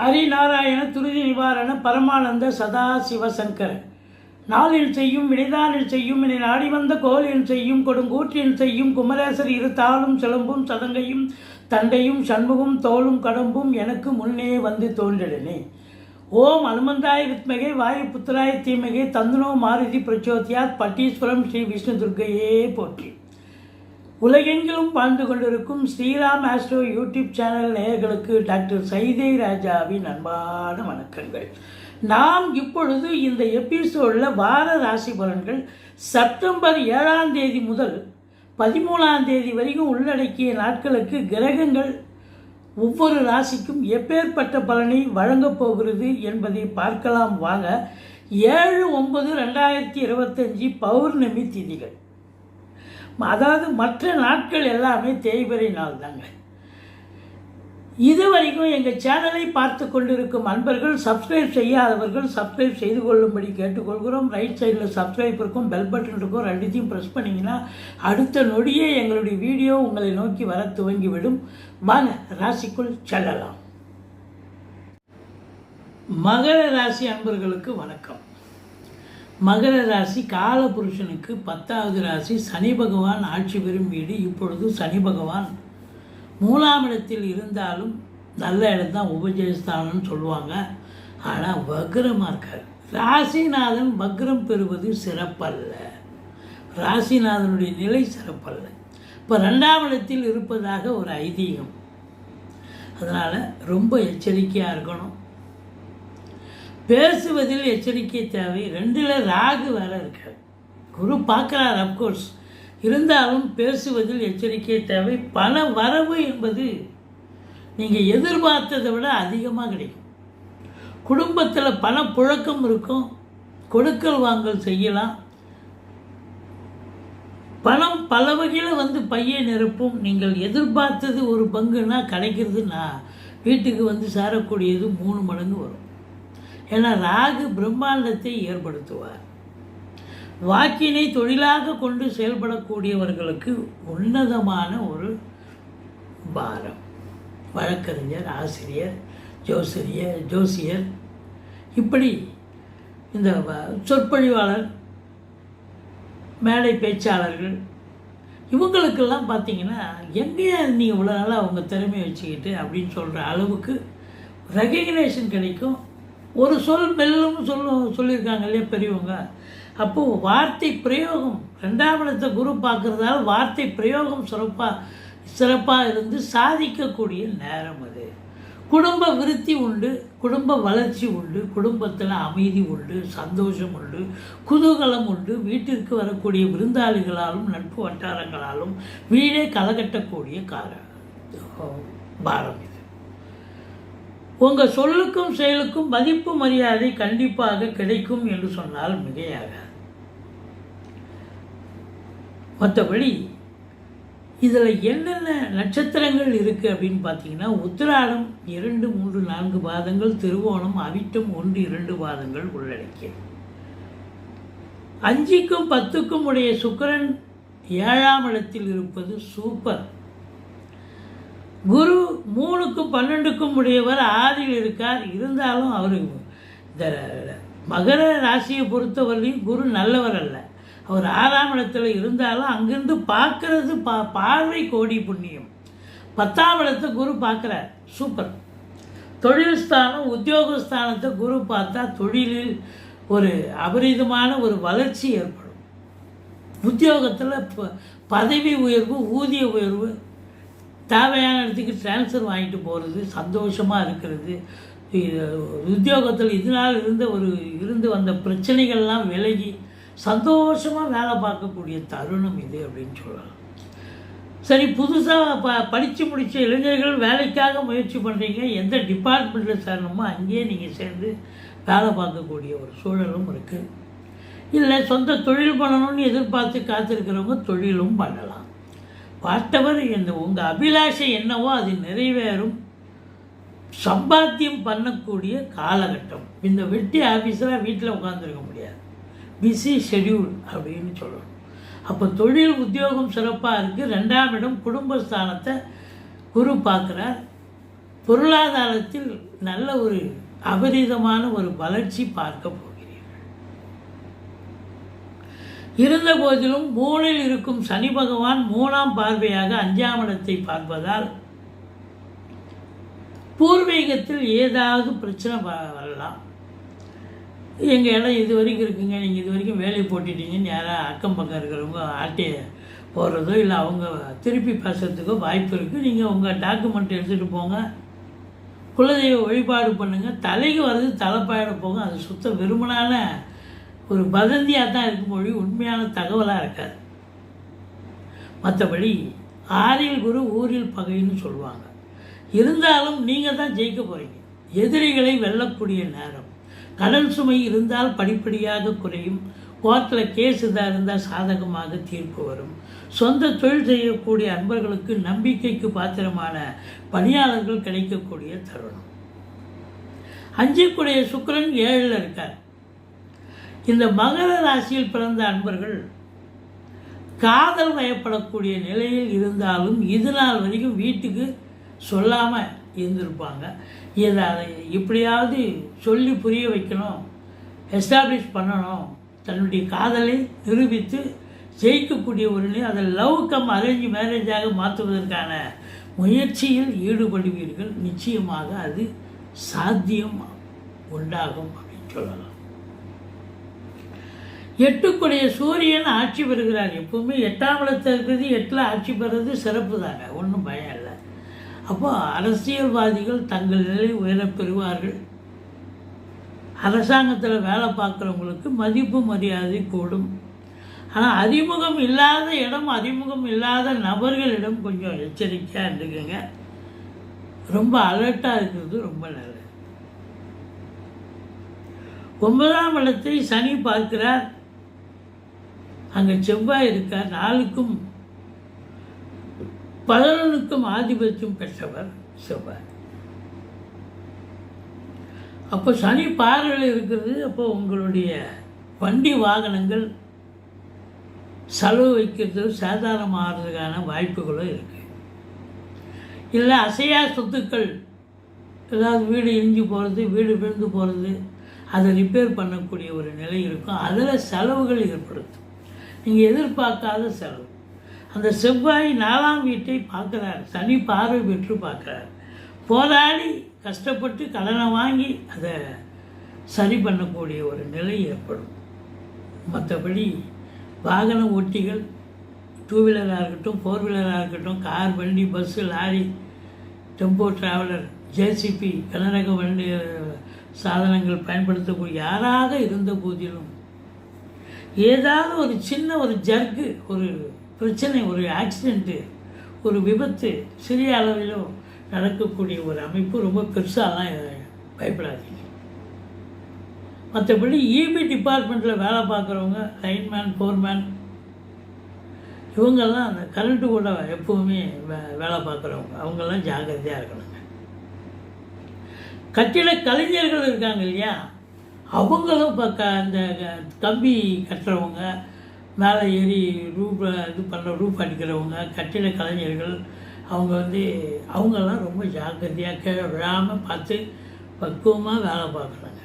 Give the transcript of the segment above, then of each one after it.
ஹரிநாராயண துருதி நிவாரண பரமானந்த சதா சிவசங்கர நாளில் செய்யும் வினைதானில் செய்யும் இனி நாடி வந்த கோலில் செய்யும் கொடுங்கூற்றில் செய்யும் குமரேசர் இரு தாளும் சிலம்பும் சதங்கையும் தண்டையும் சண்முகம் தோளும் கடம்பும் எனக்கு முன்னே வந்து தோன்றிடனே. ஓம் அனுமந்தாய் வித்மகே வாயு புத்திராய தீமகே தந்துனோ மாருதி பிரச்சோதியாத் பட்டீஸ்வரம் ஸ்ரீ விஷ்ணு துர்கையே போற்றி. உலகெங்கிலும் வாழ்ந்து கொண்டிருக்கும் ஸ்ரீராம் ஆஸ்ட்ரோ யூடியூப் சேனல் நேயர்களுக்கு டாக்டர் சைதை ராஜாவின் அன்பான வணக்கங்கள். நாம் இப்பொழுது இந்த எபிசோடில் வார ராசி பலன்கள் செப்டம்பர் ஏழாம் தேதி முதல் பதிமூணாம் தேதி வரைக்கும் உள்ளடக்கிய நாட்களுக்கு கிரகங்கள் ஒவ்வொரு ராசிக்கும் எப்பேற்பட்ட பலனை வழங்கப் போகிறது என்பதை பார்க்கலாம் வாங்க. ஏழு ஒன்பது ரெண்டாயிரத்தி இருபத்தஞ்சி பௌர்ணமி திதிகள். அதாவது மற்ற நாட்கள் எல்லாமே தேய்பிறை நாள் தாங்க இது வரைக்கும் எங்கள் சேனலை பார்த்து கொண்டிருக்கும் அன்பர்கள் சப்ஸ்கிரைப் செய்யாதவர்கள் சப்ஸ்கிரைப் செய்து கொள்ளும்படி கேட்டுக்கொள்கிறோம். ரைட் சைடில் சப்ஸ்கிரைப் இருக்கும் பெல் பட்டன் இருக்கும் ரெண்டுத்தையும் ப்ரெஸ் பண்ணிங்கன்னா அடுத்த நொடியே எங்களுடைய வீடியோ உங்களை நோக்கி வர துவங்கிவிடும். வாங்க ராசிக்குள் செல்லலாம். மகர ராசி அன்பர்களுக்கு வணக்கம். மகர ராசி காலபுருஷனுக்கு பத்தாவது ராசி சனி பகவான் ஆட்சி பெறும் வீடு. இப்பொழுது சனி பகவான் மூணாம் இடத்தில் இருந்தாலும் நல்ல இடம் தான் உபஜயஸ்தானம்னு சொல்லுவாங்க. ஆனால் வக்ரமாக இருக்கார். ராசிநாதன் வக்ரம் பெறுவது சிறப்பல்ல. ராசிநாதனுடைய நிலை சிறப்பல்ல. இப்போ ரெண்டாம் இடத்தில் இருப்பதாக ஒரு ஐதீகம். அதனால் ரொம்ப எச்சரிக்கையாக இருக்கணும். பேசுவதில் எச்சரிக்கை தேவை. ரெண்டில் ராகு வேற இருக்காது குரு பார்க்குறார் அப்கோர்ஸ் இருந்தாலும் பேசுவதில் எச்சரிக்கை தேவை. பண வரவு என்பது நீங்கள் எதிர்பார்த்ததை விட அதிகமாக கிடைக்கும். குடும்பத்தில் பண புழக்கம் இருக்கும். கொடுக்கல் வாங்கல் செய்யலாம். பணம் பல வகையில் வந்து பையை நிரப்பும். நீங்கள் எதிர்பார்த்தது ஒரு பங்குன்னா கிடைக்கிறது நான் வீட்டுக்கு வந்து சேரக்கூடியது மூணு மடங்கு வரும். ஏன்னா ராகு பிரம்மாண்டத்தை ஏற்படுத்துவார். வாக்கினை தொழிலாக கொண்டு செயல்படக்கூடியவர்களுக்கு உன்னதமான ஒரு பாரம். வழக்கறிஞர் ஆசிரியர் ஜோசிரியர் ஜோசியர். இப்படி இந்த வ- சொற்பொழிவாளர் மேடை பேச்சாளர்கள் இவங்களுக்கெல்லாம் பார்த்தீங்கன்னா எங்கேயா நீ இவ்வளோ நாளாக அவங்க திறமையை வச்சுக்கிட்டு? அப்படின்னு சொல்கிற அளவுக்கு ரெகக்னேஷன் கிடைக்கும். ஒரு சொல் மெல்லும் சொல்ல சொல்லியிருக்காங்க இல்லையா பெரியவங்க. அப்போது வார்த்தை பிரயோகம் ரெண்டாம் இடத்தை குரு பார்க்குறதால வார்த்தை பிரயோகம் சிறப்பாக சிறப்பாக இருந்து சாதிக்கக்கூடிய நேரம் அது. குடும்ப விருத்தி உண்டு குடும்ப வளர்ச்சி உண்டு குடும்பத்தில் அமைதி உண்டு சந்தோஷம் உண்டு குதூகலம் உண்டு வீட்டிற்கு வரக்கூடிய விருந்தாளிகளாலும் நட்பு வட்டாரங்களாலும் வீடே கலகட்டக்கூடிய கார பாரம் இது. உங்கள் சொல்லுக்கும் செயலுக்கும் மதிப்பு மரியாதை கண்டிப்பாக கிடைக்கும் என்று சொன்னால் மிகையாக. மற்றபடி இதில் என்னென்ன நட்சத்திரங்கள் இருக்குது அப்படின்னு பார்த்தீங்கன்னா உத்திராடம் இரண்டு மூன்று நான்கு பாதங்கள் திருவோணம் அவிட்டம் ஒன்று இரண்டு பாதங்கள் உள்ளடக்கியது. அஞ்சுக்கும் பத்துக்கும் உடைய சுக்கிரன் ஏழாம் இடத்தில் இருப்பது சூப்பர். குரு மூணுக்கும் பன்னெண்டுக்கும் உடையவர் ஆதியில் இருக்கார். இருந்தாலும் அவர் இந்த மகர ராசியை பொறுத்தவரையும் குரு நல்லவர் அல்ல. அவர் ஆறாம் இடத்துல இருந்தாலும் அங்கிருந்து பார்க்கறது பா பார்வை கோடி புண்ணியம். பத்தாம் இடத்தை குரு பார்க்குறார். சூப்பர். தொழில் ஸ்தானம் உத்தியோகஸ்தானத்தை குரு பார்த்தா தொழிலில் ஒரு அபரிதமான ஒரு வளர்ச்சி ஏற்படும். உத்தியோகத்தில் ப பதவி உயர்வு ஊதிய உயர்வு தேவையான இடத்துக்கு ட்ரான்ஸ்ஃபர் வாங்கிட்டு போகிறது சந்தோஷமாக இருக்கிறது. உத்தியோகத்தில் இதனால் இருந்த ஒரு இருந்து வந்த பிரச்சனைகள்லாம் விலகி சந்தோஷமாக வேலை பார்க்கக்கூடிய தருணம் இது அப்படின்னு சொல்லலாம். சரி புதுசாக ப படித்து முடித்த இளைஞர்கள் வேலைக்காக முயற்சி பண்ணுறீங்க எந்த டிபார்ட்மெண்ட்டில் சேரணுமோ அங்கேயே நீங்கள் சேர்ந்து வேலை பார்க்கக்கூடிய ஒரு சூழலும் இருக்குது இல்லை சொந்த தொழில் பண்ணணும்னு எதிர்பார்த்து காத்திருக்கிறவங்க தொழிலும் பண்ணலாம். பார்த்தவர் இந்த உங்கள் அபிலாஷை என்னவோ அது நிறைவேறும். சம்பாத்தியம் பண்ணக்கூடிய காலகட்டம். இந்த வெட்டி ஆஃபீஸராக வீட்டில் உட்காந்துருக்க முடியாது. பிஸி ஷெட்யூல் அப்படின்னு சொல்லணும். அப்போ தொழில் உத்தியோகம் சிறப்பாக இருக்குது ரெண்டாம் இடம் குடும்பஸ்தானத்தை குரு பார்க்குறார். பொருளாதாரத்தில் நல்ல ஒரு அபரிதமான ஒரு வளர்ச்சி பார்க்க இருந்த போதிலும் மூணில் இருக்கும் சனி பகவான் மூணாம் பார்வையாக அஞ்சாம் இடத்தை பார்ப்பதால் பூர்வீகத்தில் ஏதாவது பிரச்சனை வரலாம். எங்கள் இடம் இது வரைக்கும் இருக்குங்க. நீங்கள் இது வரைக்கும் வேலையை போட்டுட்டீங்கன்னு யாராவது அக்கம் பக்கம் இருக்கிறவங்க ஆட்டி போடுறதோ இல்லை அவங்க திருப்பி பேசுறதுக்கோ வாய்ப்பு இருக்குது நீங்கள் உங்கள் டாக்குமெண்ட் எடுத்துகிட்டு போங்க. குலதெய்வ வழிபாடு பண்ணுங்கள் தலைக்கு வர்றது தலைப்பாயிட போங்க. அது சுத்த விரும்பினால ஒரு வதந்தியாக தான் இருக்கும் மொழி உண்மையான தகவலாக இருக்காது. மற்றபடி ஆறில் குரு ஊரில் பகைன்னு சொல்லுவாங்க. இருந்தாலும் நீங்கள் தான் ஜெயிக்க போகிறீங்க எதிரிகளை வெல்லக்கூடிய நேரம். கடன் சுமை இருந்தால் படிப்படியாக குறையும். கோர்ட்டில் கேஸ் இதாக இருந்தால் சாதகமாக தீர்ப்பு வரும். சொந்த தொழில் செய்யக்கூடிய அன்பர்களுக்கு நம்பிக்கைக்கு பாத்திரமான பணியாளர்கள் கிடைக்கக்கூடிய தருணம். அஞ்சுக்குடைய சுக்கரன் ஏழில் இருக்கார். இந்த மகர ராசியில் பிறந்த அன்பர்கள் காதல் வயப்படக்கூடிய நிலையில் இருந்தாலும் இது நாள் வரைக்கும் வீட்டுக்கு சொல்லாமல் இருந்திருப்பாங்க. இதை அதை இப்படியாவது சொல்லி புரிய வைக்கணும் எஸ்டாப்ளிஷ் பண்ணணும். தன்னுடைய காதலை நிரூபித்து ஜெயிக்கக்கூடிய ஒரு நிலை அதை லவ் கம் அரேஞ்ச் மேரேஜாக மாற்றுவதற்கான முயற்சியில் ஈடுபடுவீர்கள். நிச்சயமாக அது சாத்தியம் உண்டாகும் அப்படின்னு சொல்லலாம். எட்டுக்குடைய சூரியன் ஆட்சி பெறுகிறார் எப்பவுமே எட்டாம் இடத்தில் இருக்கிறது எட்டில் ஆட்சி பெறுறது சிறப்பு தாங்க ஒன்றும் பயம் இல்லை. அப்போ அரசியல்வாதிகள் தங்கள் நிலை உயரப் பெறுவார்கள். அரசாங்கத்தில் வேலை பார்க்குறவங்களுக்கு மதிப்பு மரியாதை கூடும். ஆனால் அறிமுகம் இல்லாத இடம் அறிமுகம் இல்லாத நபர்களிடம் கொஞ்சம் எச்சரிக்கையாக இருந்துக்கங்க. ரொம்ப அலர்ட்டாக இருக்கிறது ரொம்ப நல்லது. ஒன்பதாம் இடத்தை சனி பார்க்கிறார். அங்கே செவ்வாய் இருக்கார் நாளுக்கும் பதினொன்றுக்கும் ஆதிபத்தியம் பெற்றவர் செவ்வாய். அப்போ சனி பார்வையில் இருக்கிறது. அப்போ உங்களுடைய வண்டி வாகனங்கள் செலவு வைக்கிறது சாதாரணமாகிறதுக்கான வாய்ப்புகளும் இருக்குது இல்லை அசையா சொத்துக்கள் ஏதாவது வீடு இஞ்சி போகிறது வீடு விழுந்து போகிறது அதை ரிப்பேர் பண்ணக்கூடிய ஒரு நிலை இருக்கும். அதில் செலவுகள் ஏற்படுத்தும். நீங்கள் எதிர்பார்க்காத செலவு. அந்த செவ்வாய் நாலாம் வீட்டை பார்க்குறார். சனி பார்வை பெற்று பார்க்குறார். போராடி கஷ்டப்பட்டு கடனை வாங்கி அதை சரி பண்ணக்கூடிய ஒரு நிலை ஏற்படும். மற்றபடி வாகன ஓட்டிகள் டூ வீலராக இருக்கட்டும் ஃபோர் வீலராக இருக்கட்டும் கார் வண்டி bus lorry tempo traveller JCB கனரக வண்டி சாதனங்கள் பயன்படுத்தக்கூடிய யாராக இருந்த போதிலும் ஏதாவது ஒரு சின்ன ஒரு ஜர்க்கு ஒரு பிரச்சனை ஒரு ஆக்சிடெண்ட்டு ஒரு விபத்து சிறிய அளவிலும் நடக்கக்கூடிய ஒரு அமைப்பு ரொம்ப பெருசாலாம் பயப்படாதீங்க. மற்றபடி இபி டிபார்ட்மெண்ட்டில் வேலை பார்க்குறவங்க லைன்மேன் ஃபோர்மேன் இவங்கெல்லாம் அந்த கரண்ட்டு கூட எப்போவுமே வே வேலை பார்க்குறவங்க. அவங்கெல்லாம் ஜாக்கிரதையாக இருக்கணுங்க. கட்டிட கலைஞர்கள் இருக்காங்க இல்லையா? அவங்களும் இப்போ க அந்த கம்பி கட்டுறவங்க மேலே ஏறி ரூப் இது பண்ணுற ரூப் அடிக்கிறவங்க கட்டிட கலைஞர்கள் அவங்க வந்து அவங்கெல்லாம் ரொம்ப ஜாக்கிரதையாக கீழே விழாமல் பார்த்து பக்குவமாக வேலை பார்க்குறாங்க.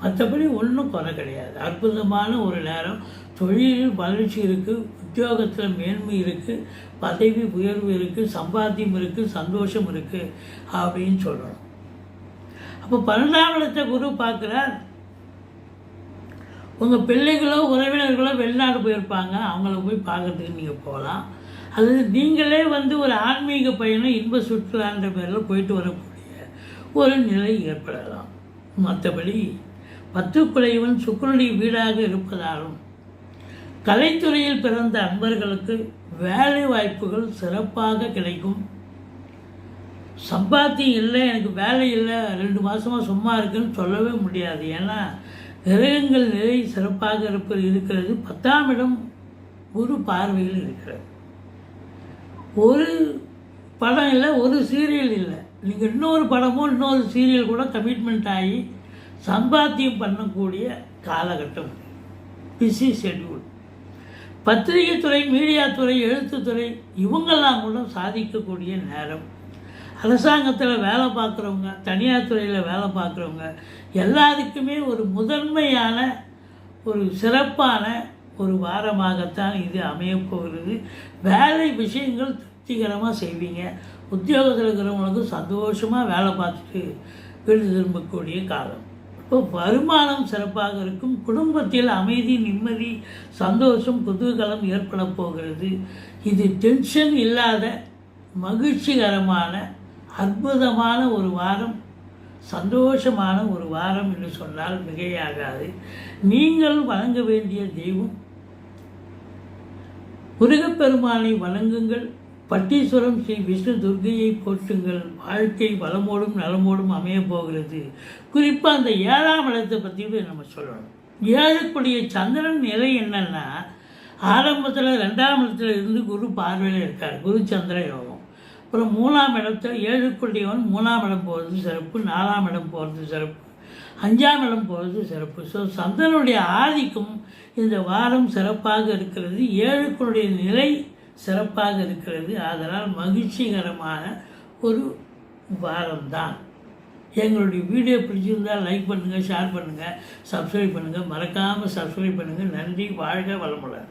மற்றபடி ஒன்றும் குறை கிடையாது. அற்புதமான ஒரு நேரம். தொழிலில் வளர்ச்சி இருக்குது உத்தியோகத்தில் மேன்மை இருக்குது பதவி உயர்வு இருக்குது சம்பாத்தியம் இருக்குது சந்தோஷம் இருக்குது அப்படின்னு சொல்லணும். அப்போ பன்னெண்டாம் இடத்தை குரு பார்க்குறார். உங்கள் பிள்ளைகளோ உறவினர்களோ வெளிநாடு போயிருப்பாங்க. அவங்கள போய் பார்க்கறதுக்கு நீங்கள் போகலாம். அது நீங்களே வந்து ஒரு ஆன்மீக பயணம் இன்ப சுற்றுலான்ற பேரில் போயிட்டு வரக்கூடிய ஒரு நிலை ஏற்படலாம். மற்றபடி பத்துக்குறைவன் சுக்கரனுடைய வீடாக இருப்பதாலும் கலைத்துறையில் பிறந்த அன்பர்களுக்கு வேலை வாய்ப்புகள் சிறப்பாக கிடைக்கும். சம்பாத்தியம் இல்லை எனக்கு வேலை இல்லை ரெண்டு மாதமாக சும்மா இருக்குன்னு சொல்லவே முடியாது. ஏன்னா கிரகங்கள் நிலை சிறப்பாக இருப்பது இருக்கிறது. பத்தாம் இடம் குரு பார்வையில் இருக்கிறது ஒரு படம் இல்லை ஒரு சீரியல் இல்லை. நீங்கள் இன்னொரு படமோ இன்னொரு சீரியல் கூட கமிட்மெண்ட் ஆகி சம்பாத்தியம் பண்ணக்கூடிய காலகட்டம் பிஸி ஷெட்யூல் பத்திரிகை துறை மீடியா துறை எழுத்துத்துறை இவங்கெல்லாம் கூட சாதிக்கக்கூடிய நேரம். அரசாங்கத்தில் வேலை பார்க்குறவங்க தனியார் துறையில் வேலை பார்க்குறவங்க எல்லாருக்குமே ஒரு முதன்மையான ஒரு சிறப்பான ஒரு வாரமாகத்தான் இது அமையப் போகிறது. வேலை விஷயங்கள் திருப்திகரமாக செய்வீங்க. உத்தியோகத்தில் இருக்கிறவங்களுக்கும் சந்தோஷமாக வேலை பார்த்துட்டு வீடு திரும்பக்கூடிய காலம். இப்போ வருமானம் சிறப்பாக இருக்கும். குடும்பத்தில் அமைதி நிம்மதி சந்தோஷம் குதூகலம் ஏற்பட போகிறது. இது டென்ஷன் இல்லாத மகிழ்ச்சிகரமான அற்புதமான ஒரு வாரம் சந்தோஷமான ஒரு வாரம் என்று சொன்னால் மிகையாகாது. நீங்கள் வழங்க வேண்டிய தெய்வம். முருகப்பெருமானை வணங்குங்கள். பட்டீஸ்வரம் ஸ்ரீ விஷ்ணு துர்கையை போற்றுங்கள். வாழ்க்கை வளமோடும் நலமோடும் அமையப் போகிறது. குறிப்பாக அந்த ஏழாம் இடத்தை பற்றி நம்ம சொல்லணும். ஏழுக்குடிய சந்திரன் நிலை என்னன்னா ஆரம்பத்தில் ரெண்டாம் இடத்துல இருந்து குரு பார்வையில் இருக்கார். குரு சந்திர யோகம். அப்புறம் மூணாம் இடத்தில் ஏழுக்குள்ளேயவன் மூணாம் இடம் போகிறது சிறப்பு நாலாம் இடம் போகிறது சிறப்பு அஞ்சாம் இடம் போகிறது சிறப்பு. ஸோ சந்தனுடைய ஆதிக்கம் இந்த வாரம் சிறப்பாக இருக்கிறது. ஏழுக்குடைய நிலை சிறப்பாக இருக்கிறது. அதனால் மகிழ்ச்சிகரமான ஒரு வாரம்தான். எங்களுடைய வீடியோ பிடிச்சிருந்தால் லைக் பண்ணுங்கள் ஷேர் பண்ணுங்கள் சப்ஸ்கிரைப் பண்ணுங்கள் மறக்காமல் சப்ஸ்கிரைப் பண்ணுங்கள் நன்றி வாழ்க வளமுடன்.